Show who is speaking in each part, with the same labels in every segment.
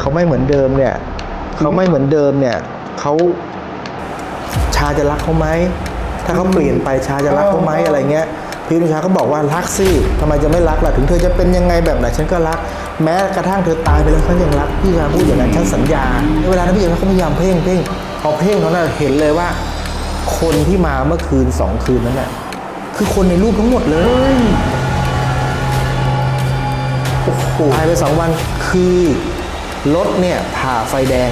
Speaker 1: เขาไม่เหมือนเดิมเนี่ยเขาไม่เหมือนเดิมเนี่ยเขาชาจะรักเขาไหมถ้าเขาเปลี่ยนไปชาจะรักเขาไหมอะไรเงี้ยพี่นุชาก็บอกว่ารักสิทำไมจะไม่รักล่ะถึงเธอจะเป็นยังไงแบบไหนฉันก็รัก แม้กระทั่งเธอตายไปแล้วฉันยังรักพี่ชาพูดอย่างนั้นฉันสัญญาเวลานั้นพี่ชาเขาพยายามเพ่งเพ่งพอเพ่งเขาน่ะเห็นเลยว่า คนที่มาเมื่อคืนสองคืนนั้นน่ะคือคนในรูปทั้งหมดเลยตายไปสองวันคือ รถเนี่ยผ่าไฟแดง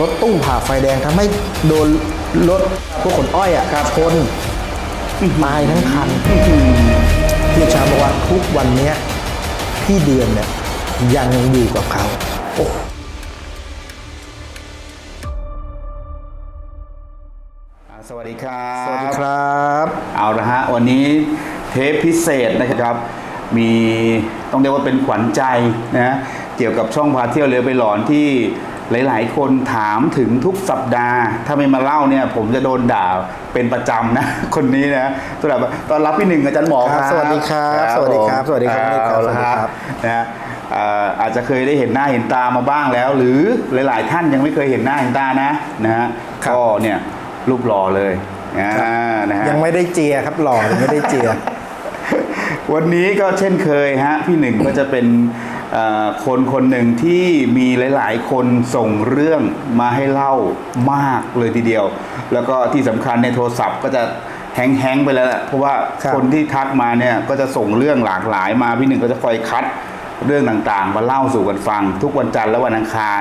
Speaker 1: รถตู้ผ่าไฟแดงทำให้โดนรถพวกขนอ้อยอะชนตายทั้งคันพี่ชาบอกว่าทุกวันเนี้ยพี่เดือนเนี่ยยังอยู่กับเขาโอ้
Speaker 2: อ่าสวัสดีครับ
Speaker 1: สวัสดีครับ
Speaker 2: เอาละฮะ วันนี้เทปพิเศษนะครับ มีต้องเรียกว่าเป็นขวัญใจนะ เกี่ยวกับช่องพาเที่ยวเรือไปหลอนที่หลาย ๆ คนถามถึงทุกสัปดาห์ ถ้าไม่มาเล่าเนี่ย ผมจะโดนด่าเป็นประจำนะ คนนี้นะตอนรับตอนรับพี่หนึ่งอาจารย์หมอครับ
Speaker 1: สวัสดีครับ สวัสดีครับ
Speaker 2: ผม
Speaker 1: สวัสดีครับ
Speaker 2: เอาละ
Speaker 1: สวัสดีครับ
Speaker 2: นะฮะเอ่ออาจจะเคยได้เห็นหน้าเห็นตามาบ้างแล้ว หรือหลาย ๆ ท่านยังไม่เคยเห็นหน้าเห็นตานะนะฮะ
Speaker 1: ครับ
Speaker 2: ก็เนี่ยรูปหล่อเลยอ่านะฮะ
Speaker 1: ยังไม่ได้เจียครับหล่อยังไม่ได้เจีย
Speaker 2: วันนี้ก็เช่นเคยฮะพี่หนึ่งก็จะเป็นเอ่อ คนคนหนึ่งที่มีหลาย ๆ คนส่งเรื่องมาให้เล่ามากเลยทีเดียว แล้วก็ที่สำคัญในโทรศัพท์ก็จะแฮงๆไปแล้วแหละเพราะว่า
Speaker 1: ครับ
Speaker 2: คนที่ทักมาเนี่ยก็จะส่งเรื่องหลากหลายมาพี่หนึ่งก็จะคอยคัดเรื่องต่างๆ มาเล่าสู่กันฟัง ทุกวันจันทร์และวันอังคาร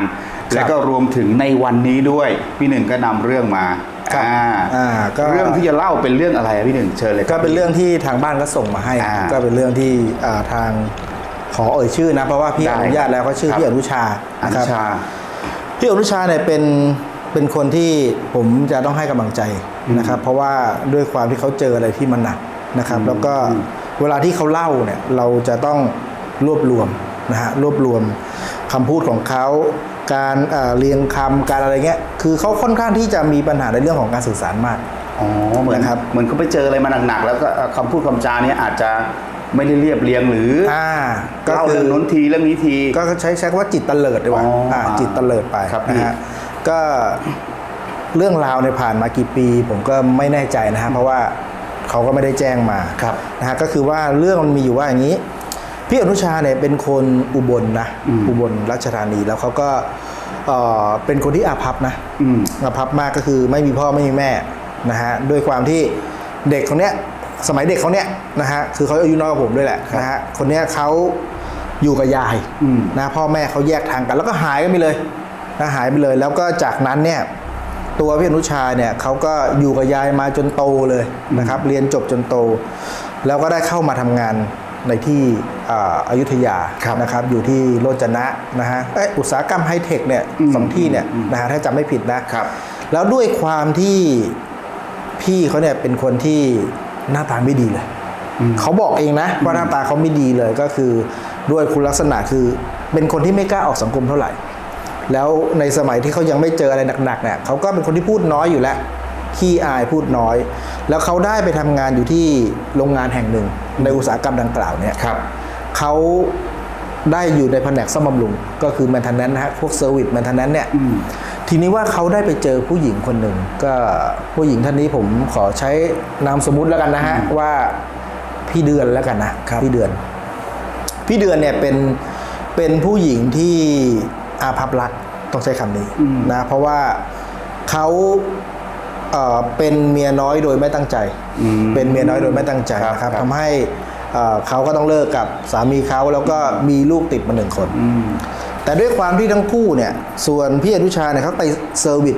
Speaker 2: และก็รวมถึงในวันนี้ด้วย พี่หนึ่งก็นำเรื่องมา
Speaker 1: ครับ
Speaker 2: อ่า
Speaker 1: อ่าก็
Speaker 2: เรื่องที่จะเล่าเป็นเรื่องอะไรอะพี่หนึ่งเชิญเลยค
Speaker 1: ก็
Speaker 2: รับ
Speaker 1: เป็นเรื่องที่ทางบ้านก็ส่งมาให้
Speaker 2: อ่า
Speaker 1: ก็เป็นเรื่องที่อ่าทาง ขอเอ่ยชื่อนะ เพราะว่าพี่
Speaker 2: ได้
Speaker 1: อนุญาตแล้วเขาชื่อ
Speaker 2: ครับ
Speaker 1: พี่อนุชา
Speaker 2: อ
Speaker 1: นะ
Speaker 2: นุ
Speaker 1: ครับ
Speaker 2: ชา
Speaker 1: พี่อนุชาเนี่ยเป็นเป็นคนที่ผมจะต้องให้กำลังใจนะครับ เพราะว่าด้วยความที่เขาเจออะไรที่มันหนักนะครับ แล้วก็เวลาที่เขาเล่าเนี่ยเราจะต้องรวบรวมนะฮะรวบรวมคำพูดของเขาการเอ่อเรียงคำการอะไรเงี้ยคือเขาค่อนข้างที่จะมีปัญหาในเรื่องของการสื่อสารมาก
Speaker 2: อ๋อเหมือน
Speaker 1: นะครับ
Speaker 2: เหมือนเขาไปเจออะไรมาหนักๆแล้วก็เอ่อคำพูดคำจาเนี้อาจจะ ไม่ได้เรียบเรียงหรืออ
Speaker 1: อ่าก็
Speaker 2: เล่า
Speaker 1: คื
Speaker 2: เรื่องนู้นทีเรื่องนี้ที
Speaker 1: ก็ใช้ใช้คำว่าจิตเตลิดดีกว่า
Speaker 2: อ๋ออ่า
Speaker 1: จิตเตลิดไป
Speaker 2: ครับ
Speaker 1: นะฮะก็เรื่องราวในยผ่านมากี่ปี ผมก็ไม่แน่ใจนะฮะเพราะว่าเขาก็ไม่ได้แจ้งมา
Speaker 2: ครับ
Speaker 1: นะฮะก็คือว่าเรื่องมันมีอยู่ว่าอย่างนี้ พี่อนุชาเนี่ยเป็นคนอุบลนะ
Speaker 2: อืม
Speaker 1: อุบลราชธานีแล้วเขาก็เอ่อเป็นคนที่อาภัพนะ
Speaker 2: อืม
Speaker 1: อาภัพมากก็คือไม่มีพ่อไม่มีแม่นะฮะด้วยความที่เด็กคนเนี้ย สมัยเด็กเขาเนี้ยนะฮะคือเขาอายุน้อยกว่าผมด้วยแหละ
Speaker 2: ครับ
Speaker 1: นะฮะคนเนี้ยเขาอยู่กับยาย
Speaker 2: อืม
Speaker 1: นะพ่อแม่เขาแยกทางกัน แล้วก็หายกันไปเลยนะหายไปเลย แล้วก็จากนั้นเนี่ยตัวพี่อนุชาเนี่ยเขาก็อยู่กับยายมาจนโตเลยนะครับ เรียนจบจนโต แล้วก็ได้เข้ามาทำงานในที่อ่าอายุทยา
Speaker 2: ครับ
Speaker 1: นะครับ อยู่ที่โรจนะนะฮะเอ้ยอุตสาหกรรมไฮเทคเนี่ย
Speaker 2: อืม
Speaker 1: สองที่เนี่ย
Speaker 2: อืม
Speaker 1: นะฮะถ้าจำไม่ผิดนะ
Speaker 2: ครับ
Speaker 1: แล้วด้วยความที่พี่เขาเนี่ยเป็นคนที่ หน้าตาไม่ดีเลย
Speaker 2: อืม
Speaker 1: เขาบอกเองนะว่าหน้าตาเขาไม่ดีเลยก็คือด้วยคุณลักษณะคือเป็นคนที่ไม่กล้าออกสังคมเท่าไหร่ แล้วในสมัยที่เขายังไม่เจออะไรหนักๆเนี่ยเขาก็เป็นคนที่พูดน้อยอยู่แล้วขี้อายพูดน้อย แล้วเขาได้ไปทำงานอยู่ที่โรงงานแห่งหนึ่ง ในอุตสาหกรรมดังกล่าวเนี่ย
Speaker 2: ครับ
Speaker 1: เขาได้อยู่ในแผนกซ่อมบำรุง ก็คือแมนเทนแนนนะฮะพวกเซอร์วิสแมนเทนแนนเนี่ย
Speaker 2: อืม
Speaker 1: ทีนี้ว่าเขาได้ไปเจอผู้หญิงคนหนึ่งก็ผู้หญิงท่านนี้ผมขอใช้นามสมมุติแล้วกันนะฮะว่าพี่เดือนแล้วกันนะพี่เดือน พี่เดือนเนี่ยเป็นเป็นผู้หญิงที่อาภัพรักต้องใช้คำนี้
Speaker 2: อืม
Speaker 1: นะเพราะว่าเขาเอ่อเป็นเมียน้อยโดยไม่ตั้งใจ
Speaker 2: อืม
Speaker 1: เป็นเมียน้อยโดยไม่ตั้งใจ
Speaker 2: ครับ
Speaker 1: นะครับ
Speaker 2: ครับ
Speaker 1: ทำให้เอ่อเขาก็ต้องเลิกกับสามีเขาแล้วก็มีลูกติดมาหนึ่งคน
Speaker 2: อืม
Speaker 1: แต่ด้วยความที่ทั้งคู่เนี่ยส่วนพี่อนุชาเนี่ยเขาไปเซอร์วิส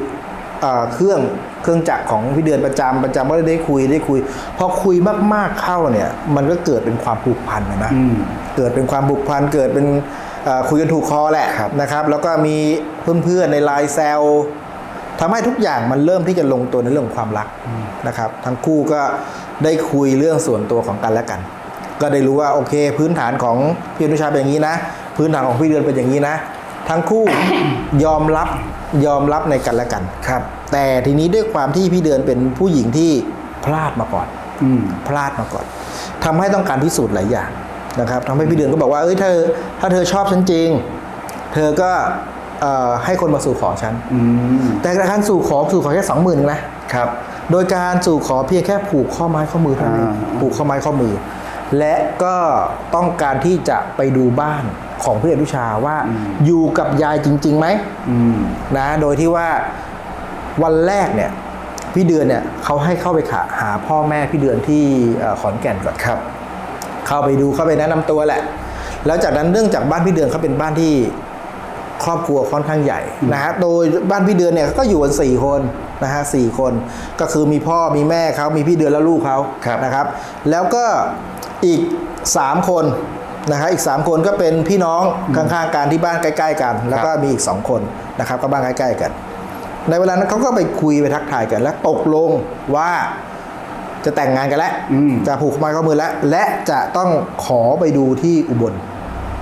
Speaker 1: เอ่อเครื่องเครื่องจักรของพี่เดือนประจำประจำก็ได้คุยได้คุย พอคุยมากๆเข้าเนี่ยมันก็เกิดเป็นความผูกพันนะนะ
Speaker 2: อืม
Speaker 1: เกิดเป็นความผูกพันเกิดเป็นเอ่อคุยกันถูกคอแหละ
Speaker 2: ครับ
Speaker 1: นะครับ แล้วก็มีเพื่อนๆในไลน์แซลทำให้ทุกอย่างมันเริ่มที่จะลงตัวในเรื่องของความรักนะครับ ทั้งคู่ก็ได้คุยเรื่องส่วนตัวของกันและกัน ก็ได้รู้ว่าโอเค พื้นฐานของพี่อนุชาเป็นอย่างนี้นะ พื้นฐานของพี่เดือนเป็นอย่างนี้นะ ทั้งคู่ยอมรับยอมรับในกันและกัน
Speaker 2: ครับ
Speaker 1: แต่ทีนี้ด้วยความที่พี่เดือนเป็นผู้หญิงที่พลาดมาก่อน
Speaker 2: อืม
Speaker 1: พลาดมาก่อนทำให้ต้องการพิสูจน์หลายอย่างนะครับทำให้พี่เดือนก็บอกว่าเอ้ยเธอ ถ้าเธอชอบฉันจริง เธอก็เเอ่อให้คนมาสู่ขอฉัน
Speaker 2: อืม
Speaker 1: แต่การสู่ขอสู่ขอแค่สองหมื่นนะครับ โดยการสู่ขอเพียงแค่ผูกข้อไม้ข้อมือเท่านั้นเอง
Speaker 2: อ่า
Speaker 1: ผูกข้อไม้ข้อมือ และก็ต้องการที่จะไปดูบ้าน ของพี่อนุชาว่าอยู่กับยายจริงๆไหม
Speaker 2: อืม
Speaker 1: นะ โดยที่ว่าวันแรกเนี่ย พี่เดือนเนี่ยเขาให้เข้าไปหาหาพ่อแม่พี่เดือนที่เอ่อขอนแก่นก่อน
Speaker 2: ครับ
Speaker 1: เข้าไปดูเข้าไปแนะนำตัวแหละ แล้วจากนั้นเนื่องจากบ้านพี่เดือนเขาเป็นบ้านที่ครอบครัวค่อนข้างใหญ่นะฮะโดยบ้านพี่เดือนเนี่ยก็อยู่กันสี่คนนะฮะสี่คน ก็คือมีพ่อมีแม่เขามีพี่เดือนและลูกเขา
Speaker 2: ครับ
Speaker 1: นะครับ แล้วก็อีกสามคน นะฮะอีกสามคนก็เป็นพี่น้องข้างๆกันที่บ้านใกล้ ๆ กัน แล้วก็มีอีกสองคนนะครับก็บ้านใกล้ๆกัน ในเวลานั้นเขาก็ไปคุยไปทักทายกัน และตกลงว่าจะแต่งงานกันแล้ว
Speaker 2: อืม
Speaker 1: จะผูกข้อไม้ข้อมือแล้ว และจะต้องขอไปดูที่อุบล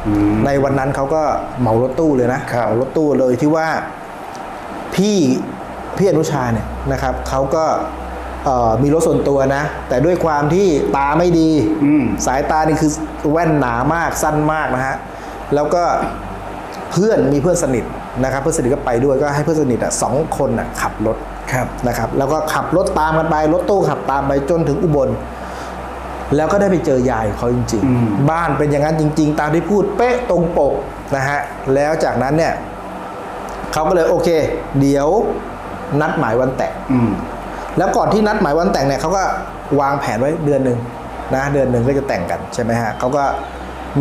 Speaker 2: อืม
Speaker 1: ในวันนั้นเขาก็เหมารถตู้เลยนะครับเหมารถตู้เลยที่ว่าพี่พี่อนุชาเนี่ยนะครับเขาก็เอ่อ มีรถส่วนตัวนะ แต่ด้วยความที่ตาไม่ดี
Speaker 2: อืม
Speaker 1: สายตานี่คือแว่นหนามากสั้นมากนะฮะแล้วก็เพื่อนมีเพื่อนสนิทนะครับ เพื่อนสนิทก็ไปด้วยก็ให้เพื่อนสนิทอะสองคนอะขับรถ
Speaker 2: ครับ
Speaker 1: นะครับ แล้วก็ขับรถตามกันไปรถตู้ขับตามไปจนถึงอุบล แล้วก็ได้ไปเจอยายเขาจริง
Speaker 2: อืม
Speaker 1: ๆบ้านเป็นอย่างนั้นจริง ๆ ตามที่พูดเป๊ะตรงปกนะฮะแล้วจากนั้นเนี่ยเขาก็เลยโอเค เดี๋ยวนัดหมายวันแต่ง
Speaker 2: อืม
Speaker 1: แล้วก่อนที่นัดหมายวันแต่งเนี่ยเขาก็วางแผนไว้เดือนหนึ่งนะเดือนหนึ่งก็จะแต่งกันใช่ไหมฮะเขาก็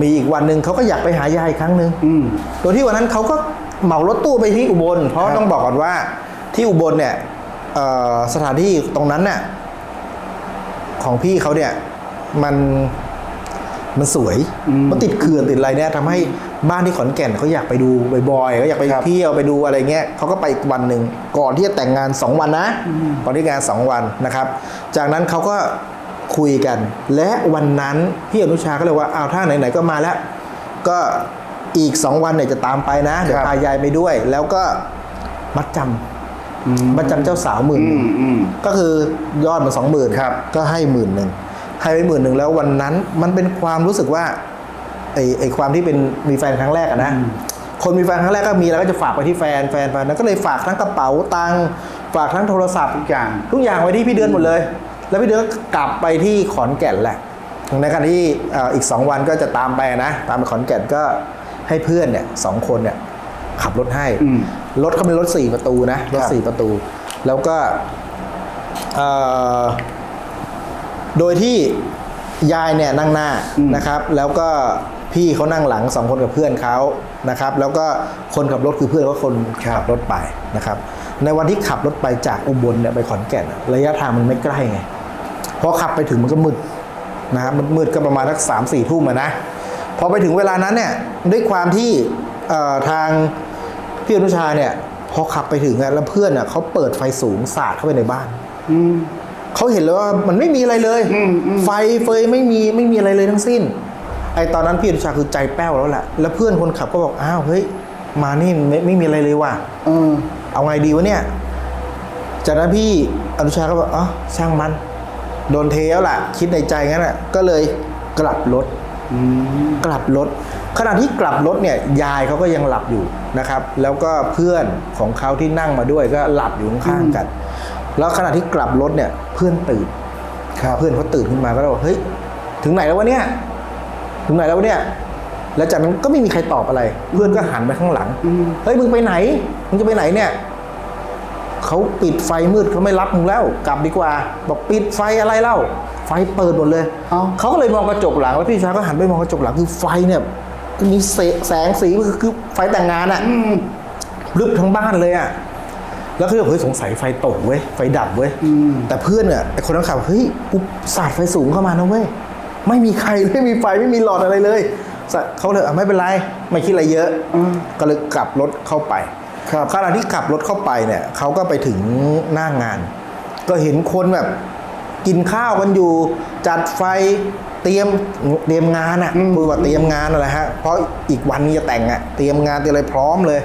Speaker 1: มีอีกวันหนึ่งเขาก็อยากไปหายายอีกครั้งหนึ่ง
Speaker 2: อืม
Speaker 1: โดยที่วันนั้นเขาก็เหมารถตู้ไปที่อุบล เพราะ
Speaker 2: ครับ
Speaker 1: ต้องบอกก่อนว่าที่อุบลเนี่ยเอ่อสถานที่ตรงนั้นเนี่ยของพี่เขาเนี่ยมันมันสวยมันติดเขื่อนติดอะไรเนี่ยทำให้ บ้านที่ขอนแก่นเขาอยากไปดูบ่อยๆเขาอยากไป
Speaker 2: ครับ
Speaker 1: เที่ยวไปดูอะไรเงี้ยเขาก็ไปอีกวันหนึ่งก่อนที่จะแต่งงาน 2 วันนะก่อนที่งาน 2 วันนะครับ จากนั้นเขาก็คุยกัน และวันนั้นพี่อนุชาก็เลยว่าอ้าวถ้าไหนๆก็มาแล้ว ก็อีก 2 วันเนี่ยจะตามไปนะเดี๋ยว
Speaker 2: ครับ
Speaker 1: พายายไปด้วย แล้วก็มัดจำมัดจำเจ้าสาวหมื่น
Speaker 2: อื
Speaker 1: หนึ่ง
Speaker 2: มอืม
Speaker 1: ก็คือยอดมันสองหมื่น
Speaker 2: ครับ
Speaker 1: ก็ให้หมื่นหนึ่งให้ไปหมื่นหนึ่งแล้ววันนั้นมันเป็นความรู้สึกว่า ไอ้ไอ้ความที่เป็นมีแฟนครั้งแรกอะนะคนมีแฟนครั้งแรกก็มีแล้วก็จะฝากไปที่แฟนแฟนแฟนนั้นก็เลยฝากทั้งกระเป๋าตังค์ฝากทั้งโทรศัพท์
Speaker 2: ทุกอย่าง
Speaker 1: ทุกอย่างไว้ที่พี่เดือนหมดเลย แล้วพี่เดือนก็กลับไปที่ขอนแก่นแหละในขณะที่เอ่ออีกสองวันก็จะตามไปนะ ตามไปขอนแก่นก็ให้เพื่อนเนี่ยสองคนเนี่ยขับรถให้
Speaker 2: อืม
Speaker 1: รถเขาเป็นรถสี่ประตูนะรถ
Speaker 2: ครับ
Speaker 1: สี่ประตู แล้วก็เอ่อโดยที่ยายเนี่ยนั่งหน้านะครับ แล้วก็ พี่เขานั่งหลังสองคนกับเพื่อนเขานะครับแล้วก็คนขับรถคือเพื่อนก็คนขับรถไปนะครับในวันที่ขับรถไปจากอุบลเนี่ยไปขอนแก่นอะระยะทางมันไม่ใกล้ไงพอขับไปถึงมันก็มืดนะครับมันมืดก็ประมาณสักสามสี่ทุ่มอะนะพอไปถึงเวลานั้นเนี่ยด้วยความที่เอ่อทางพี่อนุชาเนี่ยพอขับไปถึงอะแล้วเพื่อนอะเขาเปิดไฟสูงสาดเข้าไปในบ้าน
Speaker 2: อืม
Speaker 1: เขาเห็นเลยว่ามันไม่มีอะไรเลย
Speaker 2: อืมอืม
Speaker 1: ไฟเฟยไม่มีไม่มีอะไรเลยทั้งสิ้น ไอตอนนั้นพี่อนุชาคือใจแป้วแล้วแหละแล้วเพื่อนคนขับก็บอกอ้าวเฮ้ยมานี่ไม่ไม่มีอะไรเลยว่ะ
Speaker 2: เออ
Speaker 1: เอาไงดีวะเนี่ย จากนั้นพี่อนุชาก็บอกอ๋อช่างมัน โดนเทแล้วล่ะ คิดในใจงั้นแหละก็เลยกลับรถ
Speaker 2: อืม
Speaker 1: กลับรถขณะที่กลับรถเนี่ยยายเขาก็ยังหลับอยู่นะครับ แล้วก็เพื่อนของเขาที่นั่งมาด้วยก็หลับอยู่ข้างๆกัน แล้วขณะที่กลับรถเนี่ยเพื่อนตื่น
Speaker 2: ครับ
Speaker 1: เพื่อนเขาตื่นขึ้นมาก็เลยบอกเฮ้ยถึงไหนแล้ววะเนี่ย ถึงไหนแล้ววะเนี่ย แล้วจากนั้นก็ไม่มีใครตอบอะไร เพื่อนก็หันไปข้างหลัง เฮ้ยมึงไปไหน มึงจะไปไหนเนี่ย เขาปิดไฟมืดเขาไม่รับมึงแล้ว กลับดีกว่า บอกปิดไฟอะไรเล่า ไฟเปิดหมดเลย
Speaker 2: เอ้า
Speaker 1: เขาก็เลยมองกระจกหลังแล้วพี่ชายก็หันไปมองกระจกหลังคือไฟเนี่ยมีเสแสงสีคือคือไฟแต่งงานอะ
Speaker 2: อืม
Speaker 1: รึบทั้งบ้านเลยอะแล้วเขาบอกเฮ้ยสงสัยไฟตกเว้ยไฟดับเว้ยแต่เพื่อนเนี่ยไอคนนั้นขับเฮ้ยกูสาดไฟสูงเข้ามานะเว้ย ไม่มีใครไม่มีไฟไม่มีหลอดอะไรเลยสะเขาเลยอะไม่เป็นไรไม่คิดอะไรเยอะก็เลยกลับรถเข้าไป
Speaker 2: ครับ
Speaker 1: ขณะที่ขับรถเข้าไปเนี่ยเขาก็ไปถึงหน้างาน ก็เห็นคนแบบกินข้าวกันอยู่จัดไฟเตรียมเตรียมงานอะ่ะคือว่าเตรียมงานอะไรฮะเพราะอีกวันนี้จะแต่งอะ่ะเตรียมงานเตรียมอะไรพร้อมเลย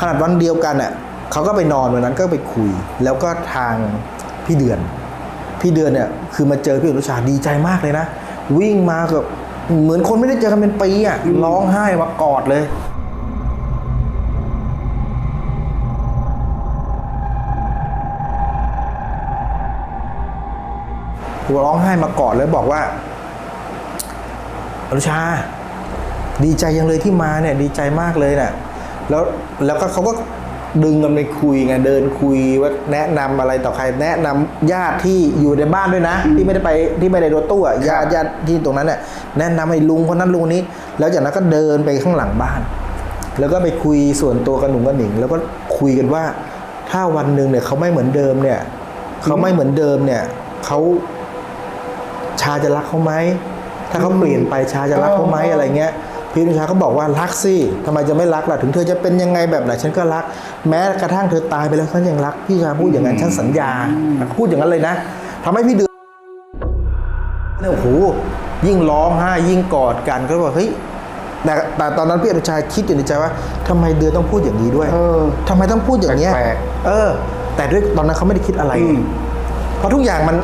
Speaker 1: ขนาดวันเดียวกันอะเขาก็ไปนอนวันนั้นก็ไปคุย แล้วก็ทางพี่เดือน พี่เดือนเนี่ยคือมาเจอพี่อนุชาดีใจมากเลยนะ วิ่งมากับเหมือนคนไม่ได้เจอกันเป็นปีอะร้องไห้มากอดเลยหัวร้องไห้มากอดเลยบอกว่าอนุชา ดีใจยังเลยที่มาเนี่ย ดีใจมากเลยนะ่ะแล้วแล้วก็เขาก็ ดึงกันไปคุยไงเดินคุยว่าแนะนำอะไรต่อใครแนะนำญาติที่อยู่ในบ้านด้วยนะ ที่ไม่ได้ไปที่ไม่ได้รถตู้อะญาติญาติที่ตรงนั้นเนี่ยแนะนำให้ลุงคนนั้นลุงคนนี้ แล้วจากนั้นก็เดินไปข้างหลังบ้าน แล้วก็ไปคุยส่วนตัวกับหนุ่มกับหนิง แล้วก็คุยกันว่า ถ้าวันหนึ่งเนี่ยเขาไม่เหมือนเดิมเนี่ยเขาไม่เหมือนเดิมเนี่ยเขาชาจะรักเขาไหมถ้าเขาเปลี่ยนไปชาจะรักเขาไหมอะไรเงี้ย พี่นุชาก็บอกว่ารักสิทำไมจะไม่รักล่ะถึงเธอจะเป็นยังไงแบบไหนฉันก็รัก แม้กระทั่งเธอตายไปแล้วฉันยังรักพี่ชาพูดอย่างนั้นฉันสัญญา พูดอย่างนั้นเลยนะทำให้พี่เดือดเนี่ยโอ้โหยิ่งร้องไห้ยิ่งกอดกันก็บอกเฮ้ยแต่แต่ตอนนั้นพี่อนุชาคิดอยู่ในใจว่าทำไมเดือนต้องพูดอย่างนี้ด้วย
Speaker 2: เออ
Speaker 1: ทำไมต้องพูดอย่างเงี้ย
Speaker 2: แปลก
Speaker 1: เออ แต่ด้วยตอนนั้นเขาไม่ได้คิดอะไร
Speaker 2: อืม
Speaker 1: เพราะทุกอย่างมัน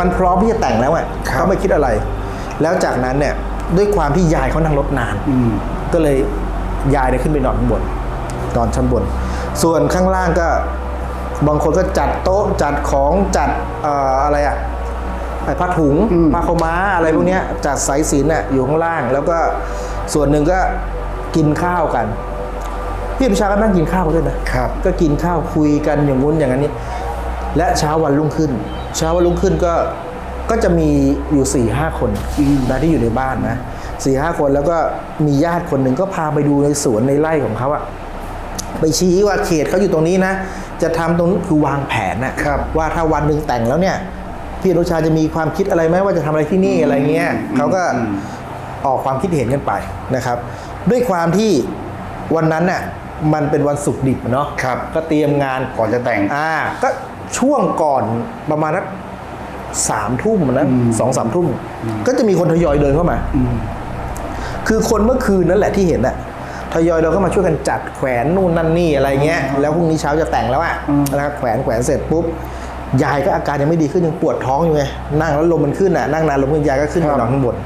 Speaker 1: มันพร้อมที่จะแต่งแล้วอะ
Speaker 2: ครับ
Speaker 1: เขาไม่คิดอะไร แล้วจากนั้นเนี่ย ด้วยความที่ยายเขานั่งรถนาน
Speaker 2: อืม
Speaker 1: ก็เลยยายเนี่ยขึ้นไปนอนข้างบนนอนชั้นบน ส่วนข้างล่างก็บางคนก็จัดโต๊ะจัดของจัดเอ่ออะไรอะไอ้ผ้าถุง
Speaker 2: อืม
Speaker 1: ผ้าขาวม้าอะไรพวกเนี้ยจัดสายสิญจนน่ะอยู่ข้างล่าง แล้วก็ส่วนหนึ่งก็กินข้าวกันพี่พิชาก็นั่งกินข้าวกันด้วยนะครับ ก็กินข้าวคุยกันอย่างงู้นอย่างนั้นนี่และเช้าวันรุ่งขึ้น เช้าวันรุ่งขึ้นก็ ก็จะมีอยู่สี่ห้าคนนะที่อยู่ในบ้านนะสี่ห้าคนแล้วก็มีญาติคนหนึ่งก็พาไปดูในสวนในไร่ของเขาอะไปชี้ว่าเขตเขาอยู่ตรงนี้นะ จะทำตรงนี้คือวางแผนนะครับ ว่าถ้าวันหนึ่งแต่งแล้วเนี่ยพี่อนุชาจะมีความคิดอะไรไหมว่าจะทำอะไรที่นี่อะไรเงี้ยเขาก็ออกความคิดเห็นกันไปนะครับ ด้วยความที่วันนั้นน่ะมันเป็นวันศุกร์ดิบอะเนาะ
Speaker 2: ครับ
Speaker 1: ก็เตรียมงาน
Speaker 2: ก่อนจะแต่ง
Speaker 1: อ่าก็ช่วงก่อนประมาณนัก สามทุ่มนะสองสามทุ่มก็จะมีคนทยอยเดินเข้ามา คือคนเมื่อคืนนั่นแหละที่เห็นอะทยอยเราก็มาช่วยกันจัดแขวนนู่นนั่นนี่อะไรเงี้ย แล้วพรุ่งนี้เช้าจะแต่งแล้วอะนะครับแขวนแขวนเสร็จปุ๊บยายก็อาการยังไม่ดีขึ้นยังปวดท้องอยู่ไงนั่งแล้วลมมันขึ้นอะนั่งนานลมขึ้นยายก็ขึ้นไปนอนข้างบน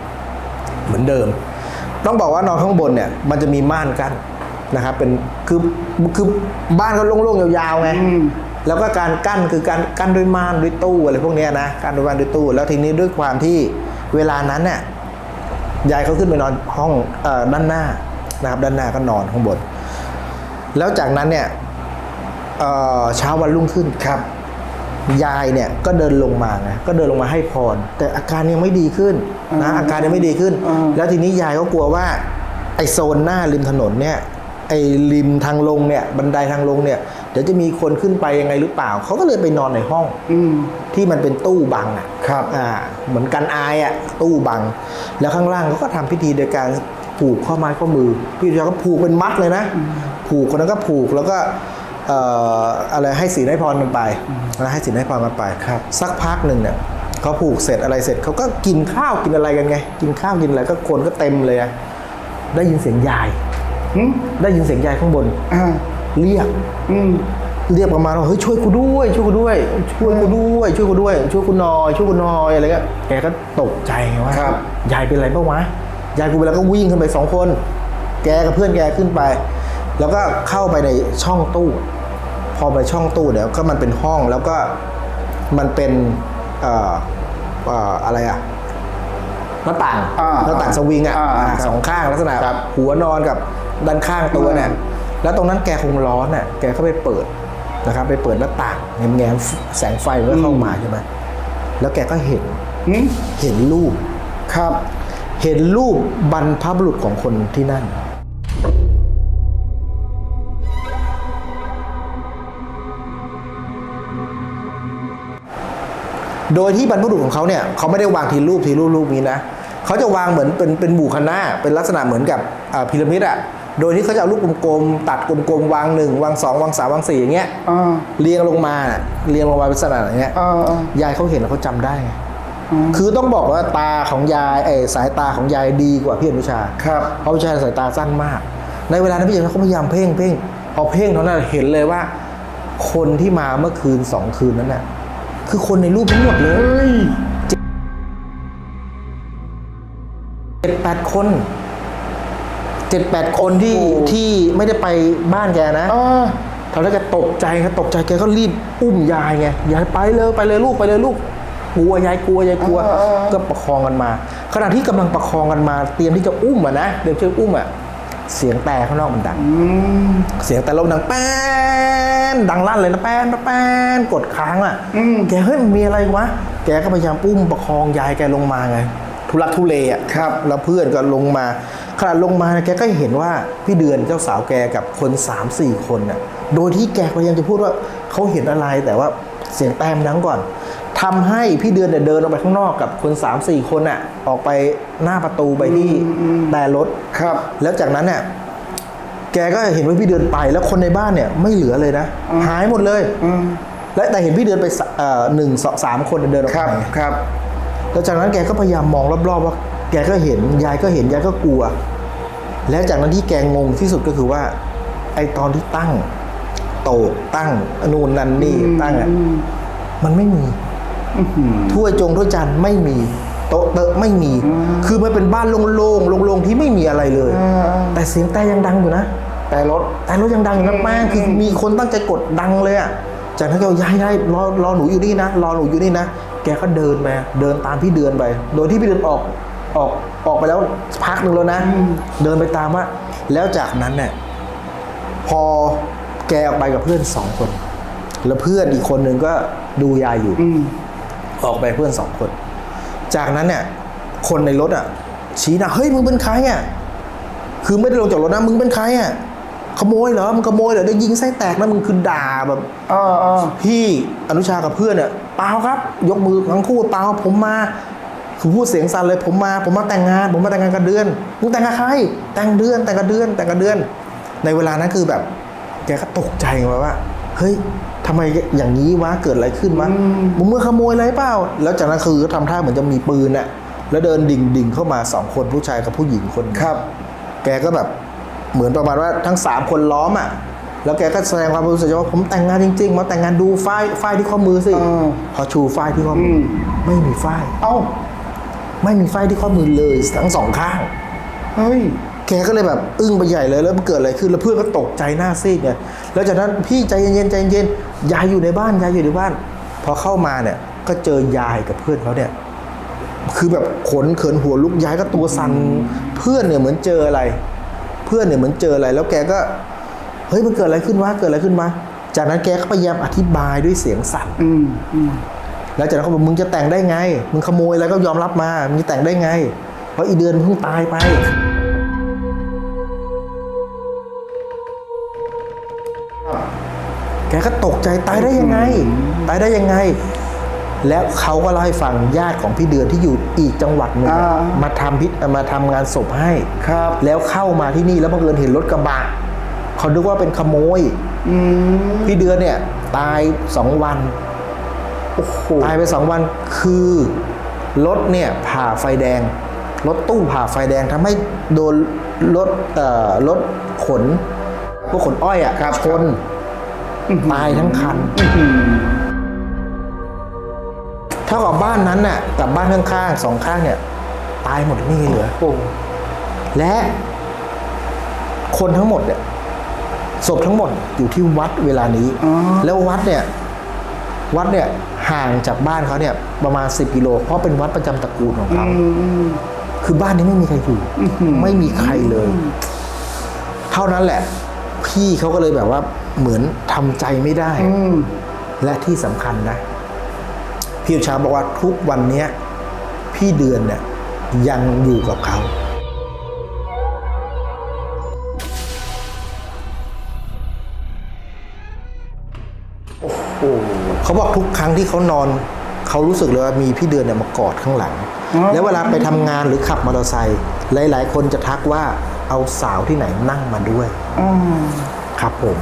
Speaker 1: เหมือนเดิม ต้องบอกว่านอนข้างบนเนี่ย มันจะมีม่านกั้นนะครับ เป็นคือคือบ้านเขาโล่งๆยาวๆไง
Speaker 2: อืม
Speaker 1: แล้วก็การกั้นคือการกั้นด้วยม่านด้วยตู้อะไรพวกเนี้ยนะกั้นด้วยม่านด้วยตู้ แล้วทีนี้ด้วยความที่เวลานั้นเนี่ยยายเขาขึ้นไปนอนห้องเออด้านหน้านะครับ ด้านหน้าก็นอนข้างบน แล้วจากนั้นเนี่ยเอ่อเช้าวันรุ่งขึ้นครับ ยายเนี่ยก็เดินลงมาไงก็เดินลงมาให้พร แต่อาการยังไม่ดีขึ้นนะอาการยังไม่ดีขึ้น
Speaker 2: อืม
Speaker 1: แล้วทีนี้ยายก็กลัวว่าไอ้โซนหน้าริมถนนเนี่ยไอ้ริมทางลงเนี่ยบันไดทางลงเนี่ยเดี๋ยวจะมีคนขึ้นไปยังไงหรือเปล่า เขาก็เลยไปนอนในห้อง
Speaker 2: อืม
Speaker 1: ที่มันเป็นตู้บังอะ
Speaker 2: ครับ
Speaker 1: อ่า เหมือนกันอายอะ ตู้บัง แล้วข้างล่างเขาก็ทำพิธีโดยการผูกข้อไม้ข้อมือ พี่ชายก็ผูกเป็นมัดเลยนะ ผูกคนนั้นก็ผูกแล้วก็เอ่ออะไรให้ศีลให้พรมันไปนะให้ศีลให้พรมันไป
Speaker 2: ครับ
Speaker 1: สักพักหนึ่งเนี่ยเขาผูกเสร็จอะไรเสร็จเขาก็กินข้าวกินอะไรกันไง กินข้าวกินอะไรก็คนก็เต็มเลยอะได้ยินเสียงยาย
Speaker 2: อืม
Speaker 1: ได้ยินเสียงยายข้างบน
Speaker 2: อ่า
Speaker 1: เรียก
Speaker 2: อืม
Speaker 1: เรียกประมาณว่าเฮ้ยช่วยกูด้วย ช่วยกูด้วย ช่วยกูด้วย ช่วยกูด้วย ช่วยกูหน่อยช่วยกูหน่อยอะไรเงี้ยแกก็ตกใจไงว่า
Speaker 2: ครับ
Speaker 1: ยายเป็นอะไรบ้างวะยายกูไปแล้วก็วิ่งขึ้นไปสองคน แกกับเพื่อนแกขึ้นไป แล้วก็เข้าไปในช่องตู้ พอไปช่องตู้เดี๋ยวก็มันเป็นห้องแล้วก็มันเป็นเอ่อเอ่ออะไรอะหน้าต่าง
Speaker 2: อ่า
Speaker 1: หน้าต่างสวิงอะ
Speaker 2: อ่า
Speaker 1: อ่า
Speaker 2: ครับ
Speaker 1: สองข้างลักษณะ
Speaker 2: ครับ
Speaker 1: หัวนอนกับด้านข้างตัวเนี่ย
Speaker 2: อืม
Speaker 1: แล้วตรงนั้นแกคงร้อนอะแกก็ไปเปิดนะครับ ไปเปิดหน้าต่างแง้มๆแสงไฟมันก็เข้ามาใช่ไหมแล้วแกก็เห็น
Speaker 2: อืม
Speaker 1: เห็นรูป
Speaker 2: ครับ
Speaker 1: เห็นรูปบรรพบุรุษของคนที่นั่นโดยที่บรรพบุรุษของเขาเนี่ยเขาไม่ได้วางทีรูปทีรูปรูปนี้นะเขาจะวางเหมือนเป็นเป็นหมู่คณะเป็นลักษณะเหมือนกับอ่าพีระมิดอะ โดยที่เขาจะเอารูปกลมๆตัดกลมๆวางหนึ่งวางสองวางสามวางสี่อย่างเงี้ย
Speaker 2: อ่า
Speaker 1: เรียงลงมาน่ะเรียงลงมาเป็นลักษณะอย่างเงี้ย
Speaker 2: อ่าอ่า ยา
Speaker 1: ยเขาเห็นแล้วเขาจำได้ไงคือต้องบอกว่าตาของยายไอ้สายตาของยายดีกว่าพี่อนุชา
Speaker 2: ครับ
Speaker 1: เพราะพี่อนุชาสายตาสั้นมาก ในเวลานั้นพี่อนุชาเขาพยายามเพ่งเพ่งพอเพ่งเท่านั้นเห็นเลยว่า คนที่มาเมื่อคืนสองคืนนั้นน่ะคือคนในรูปทั้งหมดเลยเจ็ดแปดคน เจ็ดแปดคนที่
Speaker 2: โอ้โห
Speaker 1: ที่ไม่ได้ไปบ้านแกนะ
Speaker 2: อ่า
Speaker 1: ตอนแรกแกตกใจครับตกใจแกก็รีบอุ้มยายไงยายไปเลยไปเลยลูกไปเลยลูกกลัวยายกลัวยายกลัว
Speaker 2: เออเออ
Speaker 1: ก็ประคองกันมา ขณะที่กำลังประคองกันมา เตรียมที่จะอุ้มอะนะเตรียมจะอุ้มอะเสียงแต่ข้างนอกมันดัง
Speaker 2: อืม
Speaker 1: เสียงแต่ลมดังแป้นดังลั่นเลยนะแป้นแป้นกดค้างอะ
Speaker 2: อืม
Speaker 1: แกเฮ้ยมันมีอะไรวะแกก็พยายามอุ้มประคองยายแกลงมาไงทุลักทุเลอะ
Speaker 2: ครับ
Speaker 1: แล้วเพื่อนก็ลงมา ขณะลงมาเนี่ยแกก็เห็นว่าพี่เดือนเจ้าสาวแกกับคนสามสี่คนน่ะโดยที่แกพยายามจะพูดว่าเขาเห็นอะไรแต่ว่าเสียงแต้มดังก่อนทำให้พี่เดือนเนี่ยเดินออกไปข้างนอกกับคนสามสี่คนน่ะออกไปหน้าประตูไปที่แต่รถ
Speaker 2: ครับ
Speaker 1: แล้วจากนั้นเนี่ยแกก็เห็นว่าพี่เดือนไปแล้วคนในบ้านเนี่ยไม่เหลือเลยนะ หายหมดเลย
Speaker 2: อืม
Speaker 1: และแต่เห็นพี่เดือนไปสเอ่อหนึ่งสองสามคนเดินออก
Speaker 2: ครับ
Speaker 1: ไป
Speaker 2: ครับ
Speaker 1: แล้วจากนั้นแกก็พยายามมองรอบๆว่าแกก็เห็นยายก็เห็นยายก็กลัว แล้วจากนั้นที่แกงงที่สุดก็คือว่า ไอตอนที่ตั้ง โตกตั้งนู่นนั่นนี่ตั้งอะมันไม่มีถ้วยจงถ้วยจานไม่มี โต๊ะเตอะไม่มี คือมันเป็นบ้านโล่งๆโล่งๆที่ไม่มีอะไรเลย แต่เสียงแต่ยังดังอยู่นะ
Speaker 2: แต่รถ
Speaker 1: แต่รถยังดังอยู่นะแม่งคือมีคนตั้งใจกดดังเลยอะจากนั้นก็ยายยายรอรอหนูอยู่นี่นะรอหนูอยู่นี่นะแกก็เดินไปเดินตามพี่เดือนไป โดยที่พี่เดือนออก ออกออกไปแล้วพักหนึ่งแล้วนะ เดินไปตามว่า แล้วจากนั้นเนี่ยพอแกออกไปกับเพื่อนสองคน แล้วเพื่อนอีกคนหนึ่งก็ดูยายอยู่
Speaker 2: อืม
Speaker 1: ออกไปเพื่อนสองคน จากนั้นเนี่ย คนในรถอะ ชี้หน้าเฮ้ยมึงเป็นใครอะคือไม่ได้ลงจากรถนะมึงเป็นใครอะขโมยเหรอมึงขโมยเหรอได้ยิงไส้แตกนะมึงคือด่าแบบ
Speaker 2: เออเออ
Speaker 1: พี่อนุชากับเพื่อนเนี่ยเปล่าครับ ยกมือทั้งคู่เปล่าผมมา คือพูดเสียงสั่นเลยผมมาผมมาแต่งงาน ผมมาแต่งงานกันเดือนมึงแต่งกับใครแต่งเดือนแต่งกับเดือนแต่งกับเดือน ในเวลานั้นคือแบบแกก็ตกใจมาว่า เฮ้ยทำไมอย่างนี้วะเกิดอะไรขึ้นวะมึงมือขโมยอะไรเปล่า แล้วจากนั้นคือก็ทำท่าเหมือนจะมีปืนน่ะแล้วเดินดิ่งดิ่งๆเข้ามาสองคนผู้ชายกับผู้หญิงคนหนึ่ง
Speaker 2: ครับ
Speaker 1: แกก็แบบเหมือนประมาณว่าทั้งสามคนล้อมอะแล้วแกก็แสดงความรู้สึกว่าผมแต่งงานจริง ๆ มาแต่งงานดูฝ้ายฝ้ายที่ข้อมือสิ
Speaker 2: เออ
Speaker 1: พอชูฝ้ายที่ข้อมืออ
Speaker 2: ม
Speaker 1: ไม่มีฝ้าย
Speaker 2: เอ้า
Speaker 1: ไม่มีฝ้ายที่ข้อมือเลยทั้งสองข้าง
Speaker 2: เฮ้ย
Speaker 1: แกก็เลยแบบอึ้งไปใหญ่เลยแล้วมันเกิดอะไรขึ้นแล้วเพื่อนก็ตกใจหน้าซีดไงแล้วจากนั้นพี่ใจเย็นๆใจเย็นๆยายอยู่ในบ้านยายอยู่ในบ้าน พอเข้ามาเนี่ยก็เจอยายกับเพื่อนเขาเนี่ยคือแบบขนเขินหัวลุกย้ายก็ตัวสั่นเพื่อนเนี่ยเหมือนเจออะไร เพื่อนเนี่ยเหมือนเจออะไร แล้วแกก็เฮ้ยมันเกิดอะไรขึ้นวะเกิดอะไรขึ้นวะจากนั้นแกก็พยายามอธิบายด้วยเสียงสั่น
Speaker 2: อืมอม
Speaker 1: แล้วจากนั้นเขาบอกมึงจะแต่งได้ไง มึงขโมยแล้วก็ยอมรับมา มึงจะแต่งได้ไง เพราะอีเดือนเพิ่งตายไป แกก็ตกใจตายได้ยังไง ตายได้ยังไง แล้วเขาก็เล่าให้ฟังญาติของพี่เดือนที่อยู่อีกจังหวัดหนึ่งอะ
Speaker 2: อ่า
Speaker 1: มาทำพิมาทำงานศพให้
Speaker 2: ครับ
Speaker 1: แล้วเข้ามาที่นี่แล้วบังเอิญเห็นรถกระบะเขาคิดว่าเป็นขโมย
Speaker 2: อืม
Speaker 1: พี่เดือนเนี่ยตายสองวัน
Speaker 2: โอ้โห
Speaker 1: ตายไปสองวันคือรถเนี่ยผ่าไฟแดง รถตู้ผ่าไฟแดงทำให้โดนรถเอ่อรถขนพวกขนอ้อยอะ
Speaker 2: ครับ
Speaker 1: ชนตายทั้งคัน
Speaker 2: อืม
Speaker 1: เท่ากับบ้านนั้นน่ะกับบ้านข้างๆสองข้างเนี่ย ตายหมดไม่มีเหลือ
Speaker 2: โอ้
Speaker 1: และคนทั้งหมดเนี่ยศพทั้งหมดอยู่ที่วัดเวลานี้ แล้ววัดเนี่ย วัดเนี่ยห่างจากบ้านเขาเนี่ยประมาณ 10กิโลเพราะเป็นวัดประจำตระกูลของเขาคือบ้านนี้ไม่มีใครอยู่ไม่มีใครเลย เท่านั้นแหละ พี่เขาก็เลยแบบว่าเหมือนทำใจไม่ได้
Speaker 2: อืม
Speaker 1: และที่สำคัญนะพี่อุชาบอกว่าทุกวันเนี้ยพี่เดือนเนี่ยยังอยู่กับเขา เขาบอกทุกครั้งที่เขานอน เขารู้สึกเลยว่ามีพี่เดือนเนี่ยมากอดข้างหลัง แล้วเวลาไปทำงานหรือขับมอเตอร์ไซค์หลาย ๆ คนจะทักว่าเอาสาวที่ไหนนั่งมาด้วย
Speaker 2: อืม
Speaker 1: ครับผม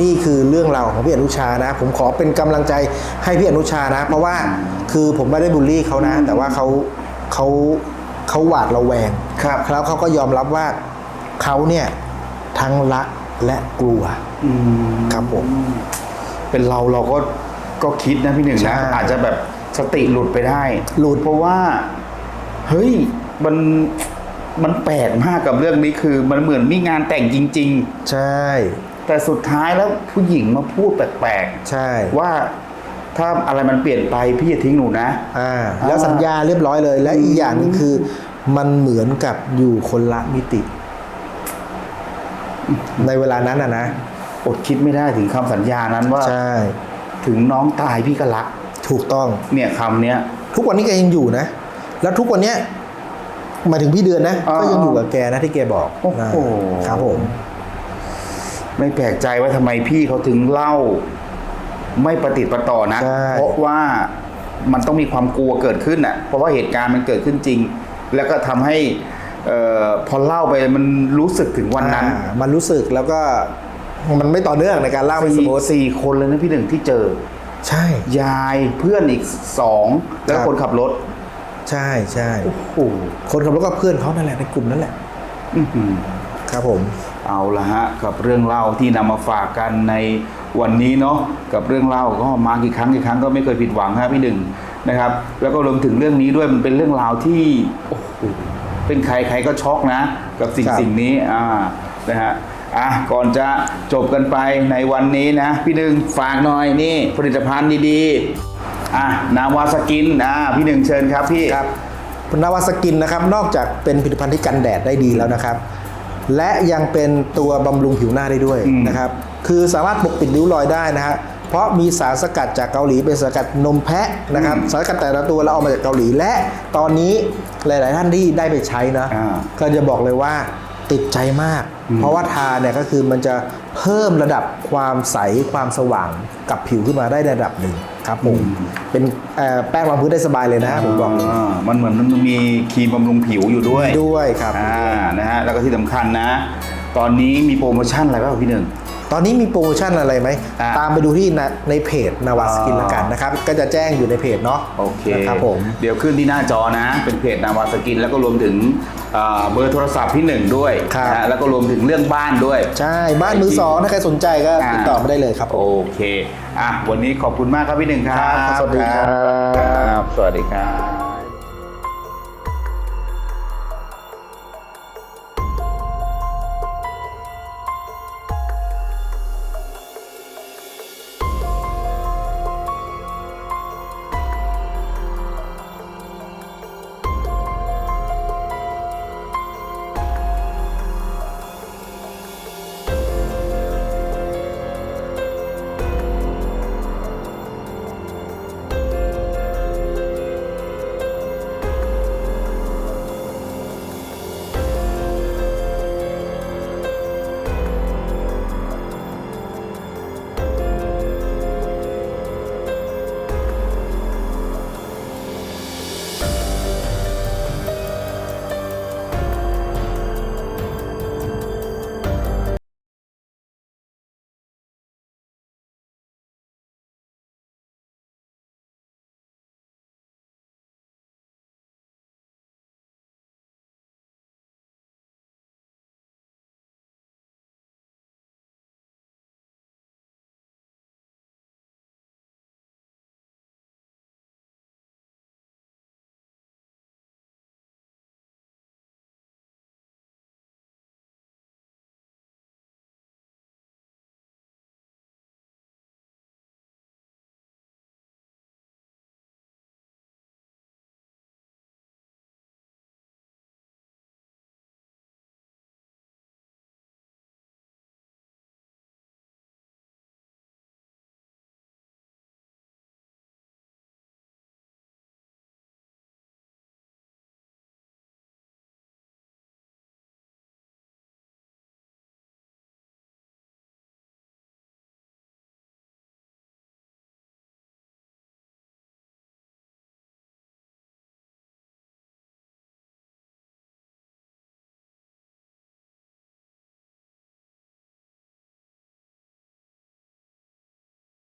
Speaker 1: นี่คือเรื่องราวของพี่อนุชานะ ผมขอเป็นกำลังใจให้พี่อนุชานะ เพราะว่าคือผมไม่ได้บูลลี่เขานะ แต่ว่าเขาเขาเขาหวาดระแวง
Speaker 2: ครับ
Speaker 1: แล้วเขาก็ยอมรับว่าเขาเนี่ยทั้งรักและกลัว
Speaker 2: อืม
Speaker 1: ครับผม
Speaker 2: เป็นเราเราก็ ก็คิดนะพี่หนึ่ง
Speaker 1: ใช่
Speaker 2: นะอาจจะแบบสติหลุดไปได้
Speaker 1: หลุด
Speaker 2: เพราะว่า เฮ้ยมันมันแปลกมากกับเรื่องนี้คือ มันเหมือนมีงานแต่งจริง
Speaker 1: ใช่
Speaker 2: ๆ แต่สุดท้ายแล้วผู้หญิงมาพูดแปลก
Speaker 1: ใช่
Speaker 2: ๆว่าถ้าอะไรมันเปลี่ยนไปพี่อย่าทิ้งหนูนะ
Speaker 1: อ่าแล้วสัญญาเรียบร้อยเลย และอีกอย่างหนึงคือ มันเหมือนกับอยู่คนละมิติ ในเวลานั้นอะนะ
Speaker 2: อดคิดไม่ได้ถึงคำสัญญานั้นว่า
Speaker 1: ใช่
Speaker 2: ถึงน้องตายพี่ก็รัก
Speaker 1: ถูกต้อง
Speaker 2: เนี่ยคำเนี้ย
Speaker 1: ทุกวันนี้แกยังอยู่นะ แล้วทุกวันเนี้ยหมายถึงพี่เดือนนะ
Speaker 2: อ่า
Speaker 1: ก็ยังอยู่กับแกนะที่แกบอก
Speaker 2: โอ้โห
Speaker 1: นะครับผม
Speaker 2: ไม่แปลกใจว่าทำไมพี่เขาถึงเล่า ไม่ประติดประต่อนะ
Speaker 1: ใช่
Speaker 2: เพราะว่ามันต้องมีความกลัวเกิดขึ้นอะ เพราะว่าเหตุการณ์มันเกิดขึ้นจริง แล้วก็ทำให้เอ่อพอเล่าไปมันรู้สึกถึงวันนั้น
Speaker 1: อ่ามันรู้สึกแล้วก็ มันไม่ต่อเนื่องในการเล่าไม่ส
Speaker 2: สี่
Speaker 1: มมติ
Speaker 2: สี่คนเลยนะพี่หนึ่งที่เจอ
Speaker 1: ใช่
Speaker 2: ยายเพื่อนอีกสองแล้ว
Speaker 1: ครับ
Speaker 2: คนขับรถ
Speaker 1: ใช่ใช่
Speaker 2: โอ้โห
Speaker 1: คนขับรถก็เพื่อนเขานั่นแหละในกลุ่มนั่นแหละ
Speaker 2: อื้อหือ
Speaker 1: ครับผม
Speaker 2: เอาละฮะ กับเรื่องเล่าที่นำมาฝากกันในวันนี้เนาะกับเรื่องเล่าก็มากี่ครั้งกี่ครั้งก็ไม่เคยผิดหวังครับพี่หนึ่งนะครับ แล้วก็รวมถึงเรื่องนี้ด้วยมันเป็นเรื่องราวที่โอ้โหเป็นใครใครก็ช็อกนะ กับสิ่ง
Speaker 1: ครับ
Speaker 2: สิ่งนี้อ่านะฮะ อะก่อนจะจบกันไปในวันนี้นะ พี่หนึ่งฝากหน่อยนี่ผลิตภัณฑ์ดีๆอะนาวาสกินอ่าพี่หนึ่งเชิญครับพี่
Speaker 1: ครับนาวาสกินนะครับนอกจากเป็นผลิตภัณฑ์ที่กันแดดได้ดีแล้วนะครับ และยังเป็นตัวบำรุงผิวหน้าได้ด้วย
Speaker 2: อืม
Speaker 1: นะครับ คือสามารถปกปิดริ้วรอยได้นะฮะเพราะมีสารสกัดจากเกาหลีเป็นสารสกัดนมแพะนะครับสารสกัดแต่ละตัวเราเอามาจากเกาหลีและตอนนี้หลาย ๆ ท่านที่ได้ไปใช้นะ
Speaker 2: อ่า
Speaker 1: ก็จะบอกเลยว่า ติดใจมาก เพราะว่าทาเนี่ยก็คือมันจะเพิ่มระดับความใสความสว่างกับผิวขึ้นมาได้ในระดับหนึ่งครับผมเป็นเอ่อแป้งรองพื้นได้สบายเลยนะผมบอกเลยา
Speaker 2: มันเหมือนมันมีครีมบำรุงผิวอยู่ด้วย
Speaker 1: ด้วยครับ
Speaker 2: อ่านะฮะแล้วก็ที่สำคัญนะ ตอนนี้มีโปรโมชั่นอะไรบ้างพี่หนึ่ง
Speaker 1: ตอนนี้มีโปรโมชั่นอะไรไหม
Speaker 2: อ่า
Speaker 1: ตามไปดูที่นะในเพจนาวาสกิน
Speaker 2: อ่า
Speaker 1: ละกันนะครับ ก็จะแจ้งอยู่ในเพจเนาะ
Speaker 2: โอเค
Speaker 1: นะครับผม
Speaker 2: เดี๋ยวขึ้นที่หน้าจอนะ เป็นเพจนาวาสกิน แล้วก็รวมถึงอ่าเบอร์โทรศัพท์พี่หนึ่งด้วย
Speaker 1: ครับ
Speaker 2: นะฮะแล้วก็รวมถึงเรื่องบ้านด้วย
Speaker 1: ใช่ บ้านมือสองถ้าใครสนใจก็ติดต่อมาได้เลยครับผม
Speaker 2: โอเค อะ วันนี้ขอบคุณมากครับพี่หนึ่งครับ
Speaker 1: ครับสวัสดีครับ
Speaker 2: ครับ สวัสดีครับ